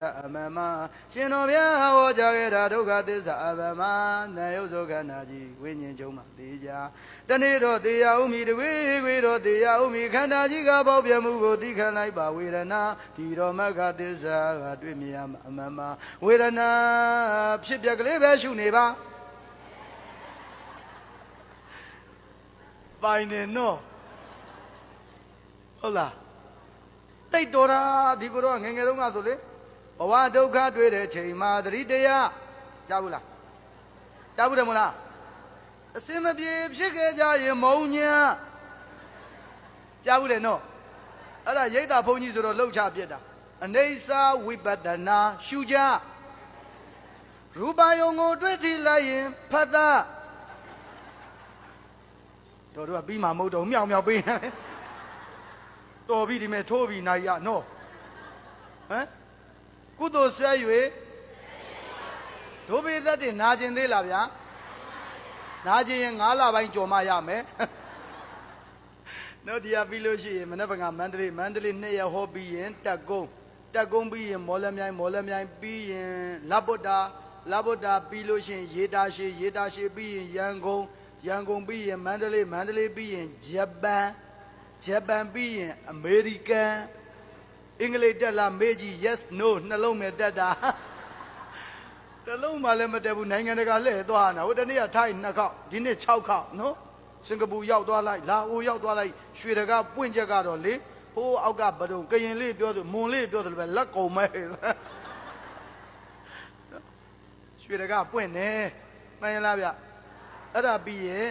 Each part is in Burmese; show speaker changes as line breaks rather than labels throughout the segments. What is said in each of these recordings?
အမမရှင်တော်ဗျာဟောကြားခဲ့တာဒုက္ခသစ္စာအမမနာယုတ်သောခန္ဓာကြီးဝိညာဉ်ချုပ်မှသိကြတနေ့တော့တေယဥမီတဝေဝေတော့တေယဥမီခန္ဓာကြီးကပေါက်ပြမှုကိုသိခံလိုက်ပါဝေဒနာဒီတော်မကသစ္စာကတွေ့မြင်ရမှာအမမဝေဒနာဖြစ်ပြကလေးပဲရှုနေပါပိုင်နေနော်ဟုတ်လားတိတ်တော်တာဒီကိုတော့ငယ်ငယ်တုန်းကဆိုလေ ဘဝဒုက္ခတွေ့တဲ့ချိန်မှာသတိတရားကြားဘူးလားကြားဘူးတယ်မလားအစင်မပြေဖြစ်ခဲ့ကြရင်မုံညာကြားဘူးတယ်နော်အဲ့ဒါရိတ်တာဘုန်းကြီးဆိုတော့လှုပ်ချပြစ်တာအနေစာဝိပဿနာရှုကြရူပယုံကိုတွေ့ထိလိုက်ရင်ဖတ်တာတော်တို့ကပြီးမှမဟုတ်တော့မြောင်မြောင်ပေးနေတယ်တော်ပြီဒီမဲ့ထိုးပြီနိုင်ရနော်ဟမ် ကုသိုလ်ဆက်၍ဒုဗေသက်တင်နာကျင်သေးလားဗျာနာကျင်ရင်9လပိုင်းကြော်မှရမယ်နော်ဒီကပြီးလို့ရှိရင်မနေ့ကမန္တလေးမန္တလေးနှစ်ရက်ဟောပြီးရင်တက်ကုန်းတက်ကုန်းပြီးရင်မော်လမြိုင်မော်လမြိုင်ပြီးရင်လဗ္ဗတ္တာလဗ္ဗတ္တာပြီးလို့ရှိရင်ရေတာရှိရေတာရှိပြီးရင်ရန်ကုန်ရန်ကုန်ပြီးရင်မန္တလေးမန္တလေးပြီးရင်ဂျပန်ဂျပန်ပြီးရင်အမေရိကန် အင်္ဂလိပ်တက်လာမေးကြည့် yes no နှလုံးမဲ့တက်တာတစ်လုံးမှလည်းမတက်ဘူးနိုင်ငံတကာလှည့်သွားတာဟိုတနေ့ကထိုင်းနှစ်ခေါက်ဒီနေ့6ခေါက်နော်စင်ကာပူရောက်သွားလိုက်လာအိုရောက်သွားလိုက်ရွှေတကာပွင့်ချက်ကတော့လေဟိုးအောက်ကဘဒုံကရင်လေးပြောသူမွန်လေးပြောတယ်ပဲလက်ကုံမဲရွှေတကာပွင့်နေမှန်ရလားဗျအဲ့ဒါပြီးရင်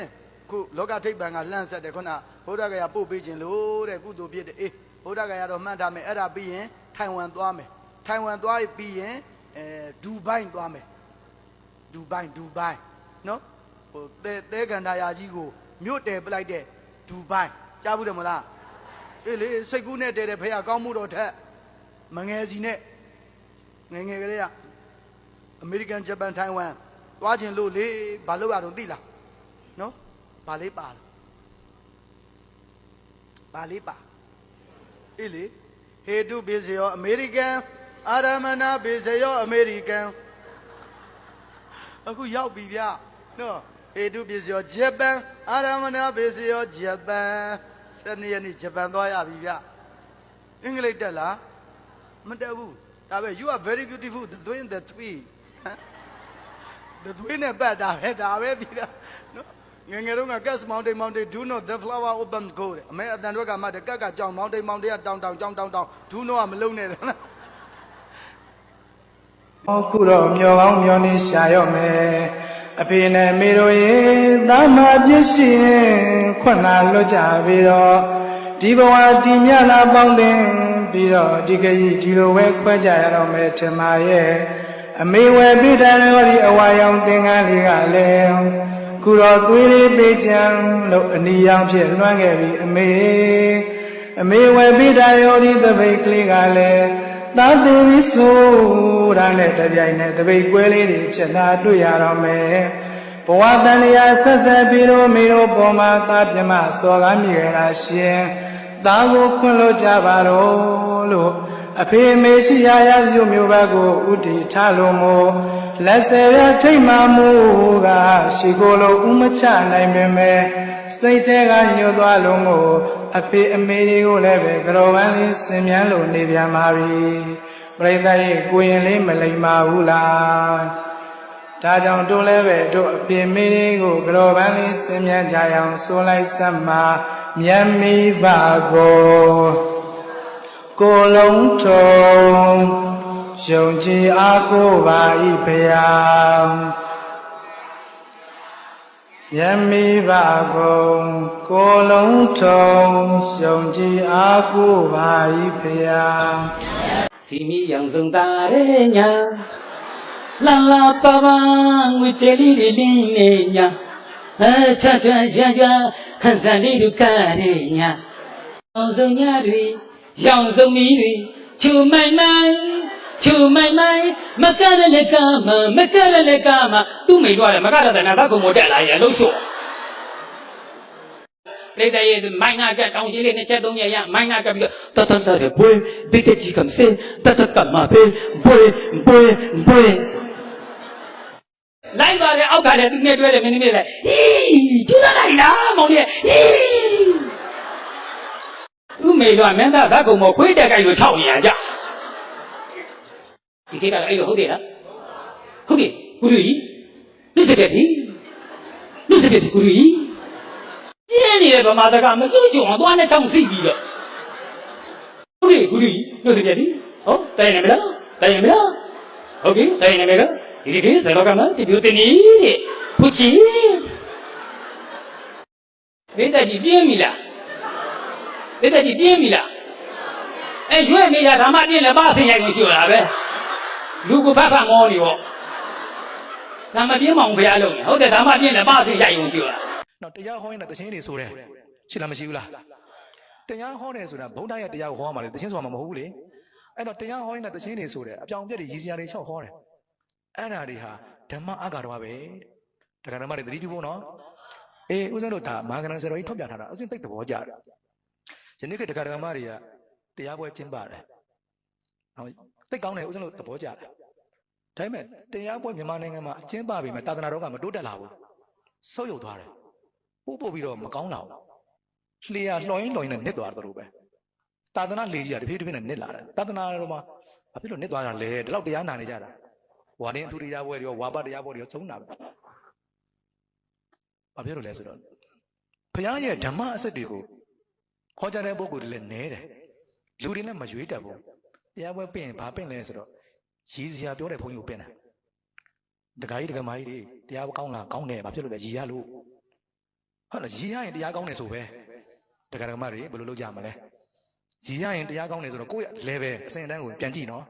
ခုလောကထိပ်ပံကလှမ်းဆက်တယ်ခုနဗုဒ္ဓဂယာပို့ပေးခြင်းလို့တဲ့ကုသိုလ်ဖြစ်တယ်အေး ဗုဒ္ဓဂယာတော့မှတ်ထားမယ်အဲ့ဒါပြီးရင်ထိုင်ဝမ်သွားမယ်ထိုင်ဝမ်သွားပြီးရင်အဲဒူဘိုင်းသွားမယ်ဒူဘိုင်းဒူဘိုင်းနော်ဟိုတဲတဲကန်တာယာကြီးကိုမြို့တယ်ပလိုက်တဲ့ဒူဘိုင်းကြားဘူးတယ်မလားအေးလေစိတ်ကူးနဲ့တဲတဲ့ဖေရကောင်းမှုတော်ထက်မငယ်စီနဲ့ငယ်ငယ်ကလေးကအမေရိကန်ဂျပန်ထိုင်ဝမ်သွားခြင်းလို့လေဘာလို့ရတော့သိလားနော်ဘာလေးပါလဲဘာလေးပါ အေးလေဟေတုပိစယောအမေရိကန်အာရမနာပိစယောအမေရိကန်အခုရောက်ပြီဗျနော်ဟေတုပိစယောဂျပန်အာရမနာပိစယောဂျပန်စနေရက်နေ့ဂျပန်သွားရပြီဗျအင်္ဂလိပ်တက်လားမတက်ဘူးဒါပဲ you are very beautiful the twin the three the twin နဲ့ပတ်တာပဲဒါပဲဒီတာနော် ငယ်ငယ်တုန်းက gas mountain mountain do not the flower open go တဲ့အမေအတန်တို့ကမှတကက်ကကြောင် mountain mountain ကတောင်တောင်ကြောင်တောင်တောင် do not ကမလုံနဲ့တယ်နော်
ဟောခုတော့မျောကောင်းမျောနေရှာရော့မယ်အဖေနဲ့မေတို့ရေသာမပြည့်ရှိရင်ခွန်းလာလွတ်ကြပြီးတော့ဒီဘဝဒီမြလာပေါင်းတင်ပြီးတော့ဒီကကြီးဒီလိုပဲခွဲကြရတော့မယ်ထင်ပါရဲ့အမေဝယ်ပြတဲ့ရောဒီအဝါရောင်သင်္ကန်းလေးကလည်း ခုတော့သွေးလေးပေးချမ်းလို့အနီရောင်ဖြစ်လွှမ်းခဲ့ပြီအမေအမေဝယ်ပြတဲ့ရောဒီသပိတ်ကလေးကလည်းသာသီဆိုတာနဲ့တပြိုင်နက်တပိတ်ကွဲလေးတွေဖြစ်လာတွေ့ရတော့မယ်ဘဝတန်လျာဆက်ဆက်ပြီးတော့မေတို့ပေါ်မှာသာပြမစော်ကားမိကြတာရှင်သားကိုခွင့်လို့ကြပါတော့လို့ အဖေအမေရှိရာရပြုမျိုးဘက်ကိုဥတီထားလို့မို့လက်ဆယ်ရထိတ်မှမူကရှိကိုယ်လုံးဥမချနိုင်ပေမဲ့စိတ်ထဲကညှို့သွားလို့မို့အဖေအမေတွေကိုလည်းပဲကြော်ပန်းလေးဆင်မြန်းလို့နေပြန်ပါပြီပြိတ္တရဲ့ကိုရင်လေးမလိမ္မာဘူးလားဒါကြောင့်တို့လည်းပဲတို့အဖေမေတွေကိုကြော်ပန်းလေးဆင်မြန်းကြရအောင်ဆိုလိုက်စမ်းမှာမြတ်မိပါကို ကိုယ်လုံးထုံယုံကြည်အားကိုးပါ၏ဖရာယမိပါကုန်ကိုယ်လုံးထုံယုံကြည်အားကိုးပါ၏ဖရာ
စီမီရောင်စုံတာရဲညာလာလာပါပါငွေချေလေးတွေလင်းနေညာအချာချာရှာရှာခန်းစားလေးတို့ကရဲညာအောင်စုံညာတွေ ရောင်စုံမီတွေချူမိုင်မိုင်ချူမိုင်မိုင်မကရလည်းကမမကရလည်းကမသူ့မိန်တော့တယ်မကရတဲ့နာသကုံမတက်လာရဲ့အလုံးရှို့ပြိတ္တရဲ့မိုင်းနာကတောင်ကြီးလေးနှစ်ချက်သုံးချက်ရမိုင်းနာကပြီးတော့တတတတဲ့ဘွေဘိတကြီးကမစင်တတကမပဲဘွေဘွေဘွေလိုက်ပါလေအောက်ကလည်းသူနဲ့တွဲတယ်မင်းနေလေဟီးကျူလာလိုက်လားမောင်လေးဟီး သူ့မေတော့မင်းသားဓာတ်ကုံမခွေးတက်ကြိုက်လို့၆နေရကြဒီကိစ္စကအဲ့လိုဟုတ်တယ်လားဟုတ်ပြီကုလူကြီးသိစတဲ့ဒီသိစတဲ့ဒီကုလူကြီးပြင်းနေတဲ့ဗမာတကမစိုးကြုံအောင်သွားနဲ့ချောင်းစိတ်ပြီးတော့ဟုတ်ပြီကုလူကြီးသိစတဲ့ဒီဟောတိုင်နေမလားတိုင်နေမလားဟုတ်ပြီတိုင်နေမလားဒီဒီဇေလောကမှာဒီလိုတင်နေတဲ့ဖူချီဘိတကြီးပြင်းပြီလား ဘိတကြီးပြင်းပြီလားအဲရွေ့နေရဓမ္မပြင်းလည်းပါဆင်ရိုက်ကိုရှိရတာပဲလူကဖတ်ဖတ်မောနေပေါ့ဓမ္မပြင်းမအောင်ဘုရားလုံးနေဟုတ်တယ်ဓမ္မပြင်းလည်းပါဆင်ရိုက်ကိုရှိရတာ
နော်တရားဟောရင်လည်းတခြင်းတွေဆိုတယ်ရှိလားမရှိဘူးလားတရားဟောတယ်ဆိုတာဗုဒ္ဓရဲ့တရားကိုဟောမှာလေတခြင်းဆိုတာမဟုတ်ဘူးလေအဲ့တော့တရားဟောရင်လည်းတခြင်းတွေဆိုတယ်အပြောင်ပြက်တွေရည်စရာတွေချောက်ဟောတယ်အဲ့ဒါတွေဟာဓမ္မအဂါတော်ပဲတရားဓမ္မတွေသတိပြုဖို့နော်အေးဦးဇင်းတို့ဒါမာဂနန်ဆရာတော်ကြီးထောက်ပြထားတာဦးဇင်းသိတဲ့သဘောကြတယ် ယနေ့ကတရားဓမ္မတွေကတရားပွဲကျင်းပါတယ်နော်သိကောင်းတယ်ဦးဇင်းတို့သဘောကြတယ်ဒါပေမဲ့တရားပွဲမြန်မာနိုင်ငံမှာအကျင်းပပြီမဲ့သာသနာတော်ကမတိုးတက်လာဘူးဆုတ်ယုတ်သွားတယ်ပို့ပို့ပြီးတော့မကောင်းလာဘူးလှေရလှော်ရင်းလှော်ရင်းနဲ့နစ်သွားတယ်တို့ပဲသာသနာလေကြီးကတဖြည်းတဖြည်းနဲ့နစ်လာတယ်သာသနာတော်မှာဘာဖြစ်လို့နစ်သွားတာလဲဒီလောက်တရားနာနေကြတာဝါတင်းအထူတရားပွဲတွေရောဝါပတရားပွဲတွေရောသုံးတာပဲဘာဖြစ်လို့လဲဆိုတော့ဘုရားရဲ့ဓမ္မအစစ်တွေကို ဟောကြားတဲ့ပုဂ္ဂိုလ်တွေလည်းနဲတယ်လူတွေနဲ့မရွေးတတ်ဘူးတရားပွဲပြင်ဘာပြင်လဲဆိုတော့ရည်စရာပြောတဲ့ဘုန်းကြီးကိုပြင်တယ်တခါကြီးတခါမကြီးတွေတရားကောင်းလားကောင်းတယ်ဘာဖြစ်လို့လဲရည်ရလို့ဟုတ်လားရည်ရရင်တရားကောင်းတယ်ဆိုပဲတရားဓမ္မတွေဘယ်လိုလုပ်ကြမလဲရည်ရရင်တရားကောင်းတယ်ဆိုတော့ကိုယ့်ရဲ့ level အစဉ်အတန်းကိုပြန်ကြည့်နော်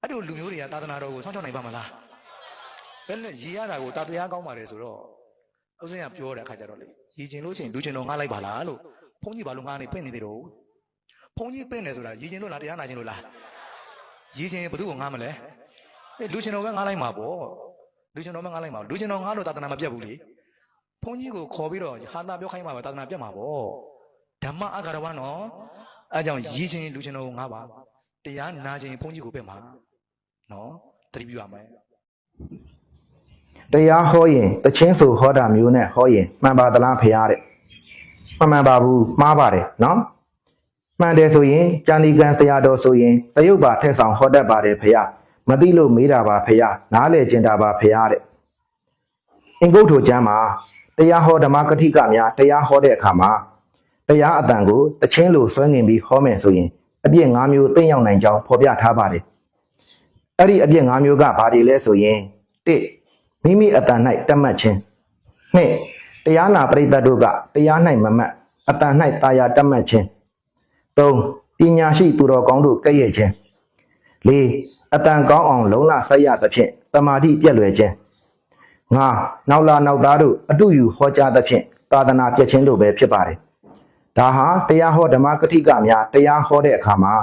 အဲ့တို့လူမျိုးတွေကသာသနာတော်ကိုစောင့်ရှောက်နိုင်ပါမလားဘယ်နဲ့ရည်ရတာကိုတာတရားကောင်းပါတယ်ဆိုတော့ဥစဉ်ကပြောတဲ့အခါကျတော့လေရည်ကျင်လို့ချင်းလူချင်းတော်ငှားလိုက်ပါလားလို့ ဘုန်းကြီးဘာလို့ငှားနေပင့်နေသေးတော့ဘုန်းကြီးပင့်နေဆိုတာရည်ကျင်လို့လားတရားနာကျင်လို့လားရည်ကျင်ရင်ဘယ်သူ့ကိုငှားမလဲအေးလူချင်းတော်ပဲငှားလိုက်မှာပေါ့လူချင်းတော်ပဲငှားလိုက်မှာလူချင်းတော်ငှားလို့သာသနာမပြတ်ဘူးလေဘုန်းကြီးကိုခေါ်ပြီးတော့ဟာတာပြောခိုင်းမှာပဲသာသနာပြတ်မှာပေါ့ဓမ္မအဂါရဝနော်အဲကြောင့်ရည်ချင်းလူချင်းတော်ကိုငါပါတရားနာချင်းဘုန်းကြီးကိုပြတ်မှာနော်တတိပြုရမယ်
တရားဟောရင်တချင်းဆိုဟောတာမျိုးနဲ့ဟောရင်မှန်ပါသလားဖရားတဲ့ မမှန်ပါဘူးမှားပါတယ်နော်မှန်တယ်ဆိုရင်ကြာဏီကံဆရာတော်ဆိုရင်တရုတ်ပါထက်ဆောင်ဟောတတ်ပါတယ်ဖရားမသိလို့မေးတာပါဖရားနားလေကျင်တာပါဖရားတဲ့အင်္ဂုတ္ထိုကျမ်းမှာတရားဟောဓမ္မကတိကများတရားဟောတဲ့အခါမှာတရားအတန်ကိုတချင်းလိုဆွဲငင်ပြီးဟောမယ်ဆိုရင်အပြည့်၅မျိုးသိမ့်ရောက်နိုင်ကြောင်းဖော်ပြထားပါတယ်အဲ့ဒီအပြည့်၅မျိုးကဘာတွေလဲဆိုရင်၁မိမိအတန်၌တတ်မှတ်ခြင်းနှစ် တရားနာပရိသတ်တို့ကတရား၌မမှတ်အတန်၌တာယာတတ်မှတ်ခြင်းသုံးပညာရှိသူတော်ကောင်းတို့ကဲ့ရဲ့ခြင်းလေးအတန်ကောင်းအောင်လုံလဆက်ရသဖြင့်တမာတိပြည့်လွယ်ခြင်းငါနောက်လာနောက်သားတို့အတူယူဟောကြားသဖြင့်သာသနာပြည့်ခြင်းတို့ပဲဖြစ်ပါတယ်ဒါဟာတရားဟောဓမ္မကတိကများတရားဟောတဲ့အခါမှာ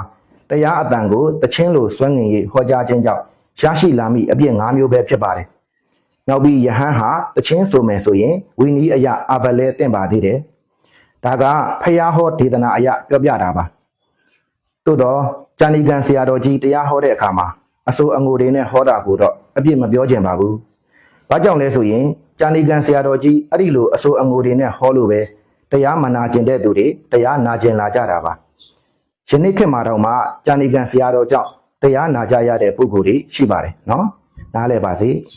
တရားအတန်ကိုတခြင်းလိုစွန့်ငင်၍ဟောကြားခြင်းကြောင့်ရရှိလာမိအပြည့်၅မျိုးပဲဖြစ်ပါတယ် နောက်ပြီးယဟန်ဟာတချင်းဆိုမယ်ဆိုရင်ဝီနီးအယအဘလဲတင့်ပါသေးတယ်။ဒါကဖျားဟောဒေသနာအယပြောပြတာပါ။သို့တော့ဂျာနီကန်ဆရာတော်ကြီးတရားဟောတဲ့အခါမှာအဆိုအငိုတွေနဲ့ဟောတာကိုတော့အပြစ်မပြောချင်ပါဘူး။ဘာကြောင့်လဲဆိုရင်ဂျာနီကန်ဆရာတော်ကြီးအဲ့ဒီလိုအဆိုအငိုတွေနဲ့ဟောလို့ပဲတရားမနာကျင်တဲ့သူတွေတရားနာကျင်လာကြတာပါ။ယနေ့ခေတ်မှာတော့မှဂျာနီကန်ဆရာတော်ကြောင့်တရားနာကြရတဲ့ပုဂ္ဂိုလ်တွေရှိပါတယ်နော်။နားလည်ပါစေ။